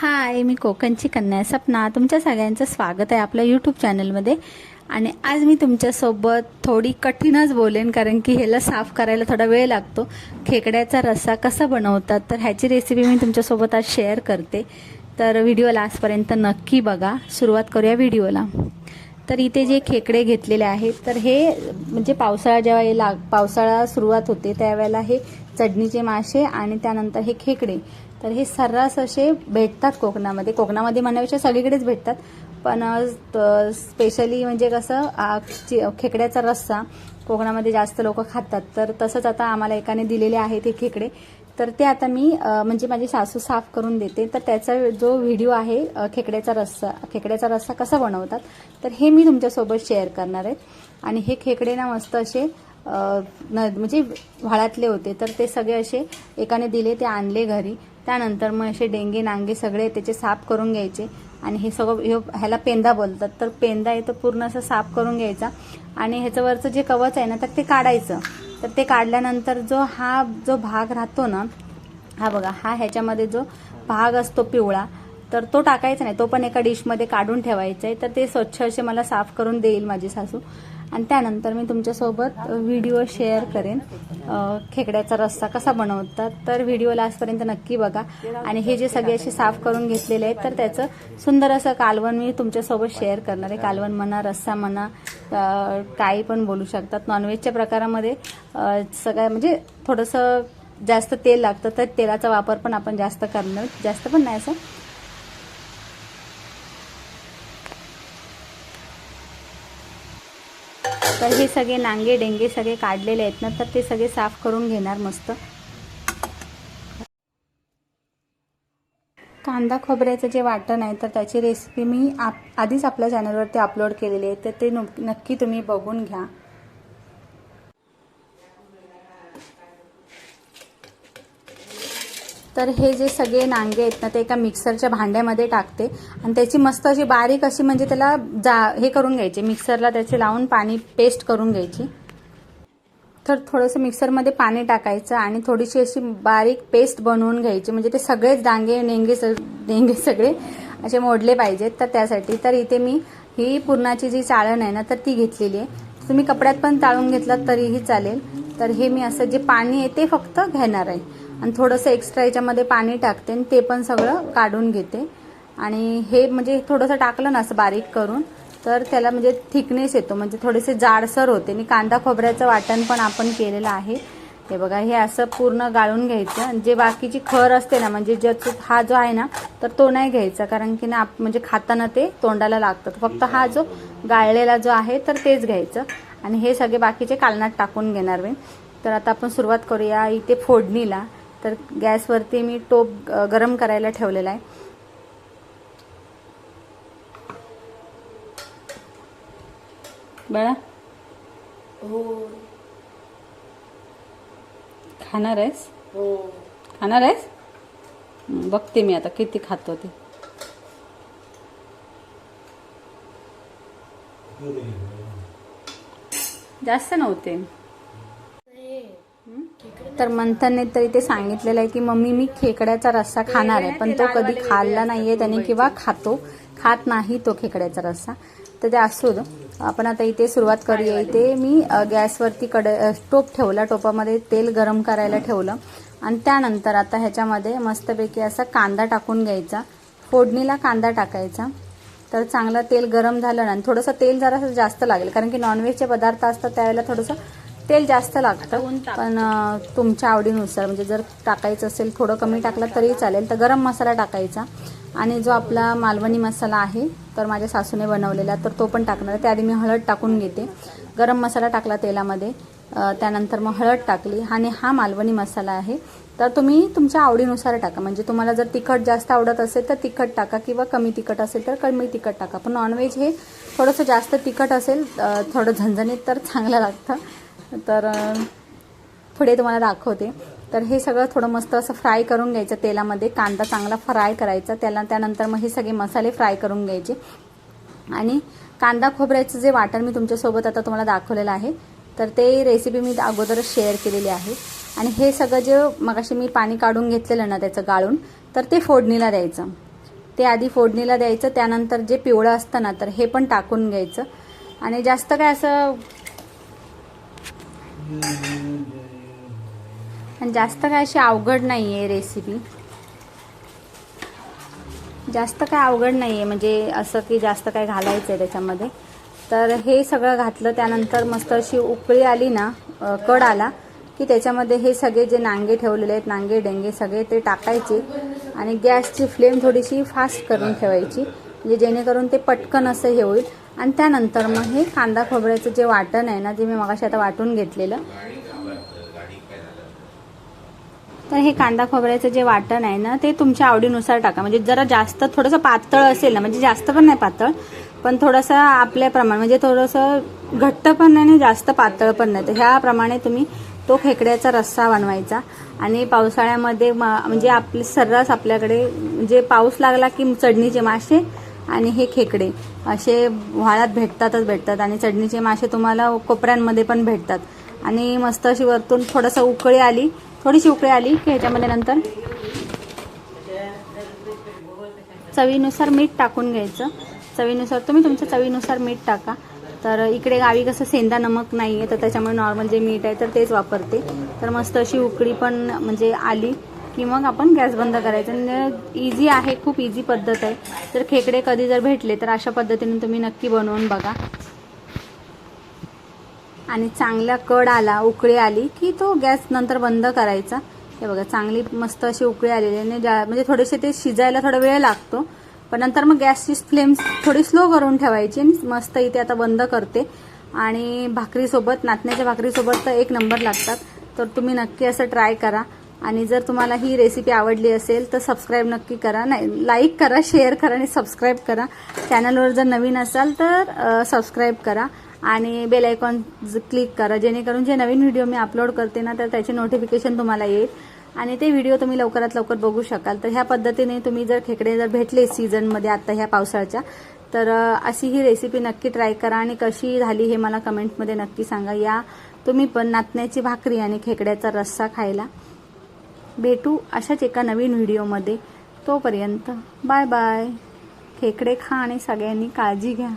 हाय मी कोकणची कन्या सपना. तुमच्या सगळ्यांचं स्वागत आहे आपल्या यूट्यूब चॅनलमध्ये आणि आज मी तुमच्यासोबत थोडी कठीणच बोलेन कारण की ह्याला साफ करायला थोडा वेळ लागतो. खेकड्याचा रस्सा कसा बनवतात तर ह्याची रेसिपी मी तुमच्यासोबत आज शेअर करते. तर व्हिडिओ लास्टपर्यंत नक्की बघा. सुरुवात करूया व्हिडिओला तर इथे जे खेकडे घेतलेले आहेत तर हे म्हणजे पावसाळा जेव्हा हे लाग पावसाळा सुरुवात होते त्यावेळेला हे चढणीचे मासे आणि त्यानंतर हे खेकडे. तर हे सर्रास असे भेटतात कोकणामध्ये. कोकणामध्ये म्हणण्यापेक्षा सगळीकडेच भेटतात. पण स्पेशली म्हणजे कसं खेकड्याचा रस्सा कोकणामध्ये जास्त लोक खातात. तर तसंच आता आम्हाला एकाने दिलेले आहेत हे खेकडे. तर ते आता मी म्हणजे माझी सासू साफ करून देते. तर त्याचा जो व्हिडिओ आहे खेकड्याचा रस्सा खेकड्याचा रस्सा कसा बनवतात तर हे मी तुमच्यासोबत शेअर करणार आहे. आणि हे खेकडे ना मस्त असे न म्हणजे व्हाळातले होते. तर ते सगळे असे एकाने दिले ते आणले घरी. त्यानंतर मग असे डेंगे नांगे सगळे त्याचे साफ करून घ्यायचे. आणि हे सगळं हे ह्याला पेंदा बोलतात. तर पेंदा आहे तो पूर्ण असं साफ करून घ्यायचा. आणि ह्याच्यावरचं जे कवच आहे ना तर ते काढायचं. तर ते काढल्यानंतर जो हा जो भाग राहतो ना हा बघा हा ह्याच्यामध्ये जो भाग असतो पिवळा तर तो टाकायचा नाही. तो पण एका डिशमध्ये काढून ठेवायचा आहे. तर ते स्वच्छ असे मला साफ करून देईल माझी सासू. आणि त्यानंतर मी तुमच्यासोबत व्हिडिओ शेअर करेन. खेकड्याचा रस्सा कसा बनवतात तर व्हिडिओ लास्टपर्यंत नक्की बघा. आणि हे जे सगळे असे साफ करून घेतलेले आहेत तर त्याचं सुंदर असं कालवण मी तुमच्यासोबत शेअर करणार आहे. कालवण म्हणा रस्सा म्हणा काही पण बोलू शकतात. नॉनव्हेजच्या प्रकारामध्ये सगळ्या म्हणजे थोडंसं जास्त तेल लागतं तर तेलाचा वापर पण आपण जास्त करणार. जास्त पण नाही असं तर हे सगळे नांगे डेंगे सगळे काढलेले आहेत ना तर ते सगळे साफ करून घेणार मस्त. कांदा खोबऱ्याचं जे वाटण आहे तर त्याची रेसिपी मी आप आधीच आपल्या चॅनलवरती अपलोड केलेली आहे तर ते नक्की तुम्ही बघून घ्या. तर हे जे सगळे नांगे आहेत ना ते एका मिक्सरच्या भांड्यामध्ये टाकते. आणि त्याची मस्त अशी बारीक अशी म्हणजे त्याला जा हे करून घ्यायची. मिक्सरला त्याचे लावून पाणी पेस्ट करून घ्यायची. तर थोडंसं मिक्सरमध्ये पाणी टाकायचं आणि थोडीशी अशी बारीक पेस्ट बनवून घ्यायची. म्हणजे ते सगळेच डांगे नेंगे स नेंगे सगळे असे मोडले पाहिजेत. तर त्यासाठी तर इथे मी ही पुरणाची जी चाळण आहे ना तर ती घेतलेली आहे. तुम्ही कपड्यात पण चाळून घेतलात तरीही चालेल. तर हे मी असं जे पाणी आहे ते फक्त घेणार आहे. आणि थोडंसं एक्स्ट्रा याच्यामध्ये पाणी टाकते आणि ते पण सगळं काढून घेते. आणि हे म्हणजे थोडंसं टाकलं ना असं बारीक करून तर त्याला म्हणजे थिकनेस येतो. म्हणजे थोडेसे जाडसर होते. आणि कांदा खोबऱ्याचं वाटण पण आपण केलेलं आहे. हे बघा हे असं पूर्ण गाळून घ्यायचं. आणि जे बाकीची खर असते ना म्हणजे ज्याचं हा जो आहे ना तर तो नाही घ्यायचा. कारण की ना आप म्हणजे खाताना ते तोंडाला लागतं. फक्त हा जो गाळलेला जो आहे तर तेच घ्यायचं. आणि हे सगळे बाकीचे कालनात टाकून घेणार मी. तर आता आपण सुरुवात करूया इथे फोडणीला. तर गॅसवरती मी टोप गरम करायला ठेवलेला आहे. बाळा? हो. खाणार आहेस? हो. खाणार आहेस? बघते मी आता किती खातो ते. जास्त नव्हते. तर मंथनने तरी ते सांगितलेलं आहे की मम्मी मी खेकड्याचा रस्सा खाणार आहे पण तो कधी खाल्ला नाहीये त्याने किंवा खातो. खात नाही तो खेकड्याचा रस्सा. तर ते असू दे. आपण आता इथे सुरुवात करूया. इथे मी गॅसवरती कड टोप ठेवला. टोपामध्ये तेल गरम करायला ठेवलं. आणि त्यानंतर आता ह्याच्यामध्ये मस्तपैकी असा कांदा टाकून घ्यायचा. फोडणीला कांदा टाकायचा. तर चांगलं तेल गरम झालं ना आणि थोडंसं तेल जरासं जास्त लागेल. कारण की नॉनव्हेजचे पदार्थ असतात त्यावेळेला थोडंसं तेल जास्त लागतं. पण तुमच्या आवडीनुसार म्हणजे जर टाकायचं असेल थोडं कमी टाकलं तरी चालेल. तर गरम मसाला टाकायचा. आणि जो आपला मालवणी मसाला आहे तर माझ्या सासूने बनवलेला तर तो पण टाकणार आहे. त्याआधी मी हळद टाकून घेते. गरम मसाला टाकला तेलामध्ये. त्यानंतर मग हळद टाकली. आणि हा मालवणी मसाला आहे. तर तुम्ही तुमच्या आवडीनुसार टाका. म्हणजे तुम्हाला जर तिखट जास्त आवडत असेल तर तिखट टाका किंवा कमी तिखट असेल तर कमी तिखट टाका. पण नॉनव्हेज हे थोडंसं जास्त तिखट असेल थोडं झणझणीत तर चांगलं लागतं. तर पुढे तुम्हाला दाखवते. तर हे सगळं थोडं मस्त असं फ्राय करून घ्यायचं तेलामध्ये. कांदा चांगला फ्राय करायचा. त्याला त्यानंतर मग हे सगळे मसाले फ्राय करून घ्यायचे. आणि कांदा खोबऱ्याचं जे वाटण मी तुमच्यासोबत आता तुम्हाला दाखवलेलं आहे तर ते रेसिपी मी अगोदरच शेअर केलेली आहे. आणि हे सगळं जे मगाशी मी पाणी काढून घेतलेलं ना त्याचं गाळून तर ते फोडणीला द्यायचं. ते आधी फोडणीला द्यायचं त्यानंतर जे पिवळं असतं ना तर हे पण टाकून घ्यायचं. आणि जास्त काय असं आणि जास्त काय अशी अवघड नाही आहे रेसिपी जास्त काय अवघड नाही आहे म्हणजे असं की जास्त काय घालायचं आहे त्याच्यामध्ये. तर हे सगळं घातलं त्यानंतर मस्त अशी उकळी आली ना कड आला की त्याच्यामध्ये हे सगळे जे नांगे ठेवलेले आहेत नांगे डेंगे सगळे ते टाकायचे आणि गॅसची फ्लेम थोडीशी फास्ट करून ठेवायची म्हणजे जेणेकरून ते पटकन असं हे होईल. आणि त्यानंतर मग हे कांदा खोबऱ्याचं जे वाटण आहे ना जे मी मगाशी आता वाटून घेतलेलं तर हे कांदा खोबऱ्याचं जे वाटण आहे ना ते तुमच्या आवडीनुसार टाका. म्हणजे जरा जास्त थोडंसं पातळ असेल ना म्हणजे जास्त पण नाही पातळ पण थोडंसं आपल्याप्रमाणे म्हणजे थोडंसं घट्ट पण नाही आणि जास्त पातळ पण नाही. तर ह्याप्रमाणे तुम्ही तो खेकड्याचा रस्सा बनवायचा. आणि पावसाळ्यामध्ये म्हणजे आपले सर्रास आपल्याकडे म्हणजे पाऊस लागला की चढणीचे मासे आणि हे खेकडे असे व्हाळ्यात भेटतातच भेटतात. आणि चढणीचे मासे तुम्हाला कोपऱ्यांमध्ये पण भेटतात. आणि मस्त अशी वरतून थोडंसं उकळी आली थोडीशी उकळी आली की ह्याच्यामध्ये नंतर चवीनुसार मीठ टाकून घ्यायचं. चवीनुसार तुम्ही तुमच्या चवीनुसार मीठ टाका. तर इकडे गावी कसं सेंदा नमक नाही आहे तर त्याच्यामुळे नॉर्मल जे मीठ आहे तर तेच वापरते. तर मस्त अशी उकळी पण म्हणजे आली की मग आपण गॅस बंद करायचं. इझी म्हणजे आहे खूप इझी पद्धत आहे. तर खेकडे कधी जर भेटले तर अशा पद्धतीने तुम्ही नक्की बनवून बघा. आणि चांगला कड आला उकळी आली की तो गॅस नंतर बंद करायचा. हे बघा चांगली मस्त अशी उकळी आलेली आहे आणि ज्या- म्हणजे थोडेसे ते शिजायला थोडा वेळ लागतो. पण नंतर मग गॅसची फ्लेम थोडी स्लो करून ठेवायची आणि मस्त इथे आता बंद करते. आणि भाकरीसोबत नाचण्याच्या भाकरीसोबत तर एक नंबर लागतात. तर तुम्ही नक्की असं ट्राय करा. आणि जर तुम्हाला ही रेसिपी आवडली असेल तर सबस्क्राईब नक्की करा. नाही लाईक करा शेअर करा आणि सबस्क्राईब करा. चॅनलवर जर नवीन असाल तर सबस्क्राईब करा. आणि बेल आयकॉन क्लिक करा. जेणेकरून जे नवीन व्हिडिओ मी अपलोड करते ना तर त्याचे नोटिफिकेशन तुम्हाला येईल. आणि ते व्हिडिओ तुम्ही लवकरात लवकर बघू शकाल. तर ह्या पद्धतीने तुम्ही जर खेकडे जर भेटले सीझनमध्ये आता ह्या पावसाळ्याच्या तर अशी ही रेसिपी नक्की ट्राय करा आणि कशी झाली हे मला कमेंटमध्ये नक्की सांगा. या तुम्ही पण नाचण्याची भाकरी आणि खेकड्याचा रस्सा खायला भेटू अशाच एका नवीन व्हिडिओमध्ये तोपर्यंत बाय बाय खेकडे खा आणि सगळ्यांनी काळजी घ्या.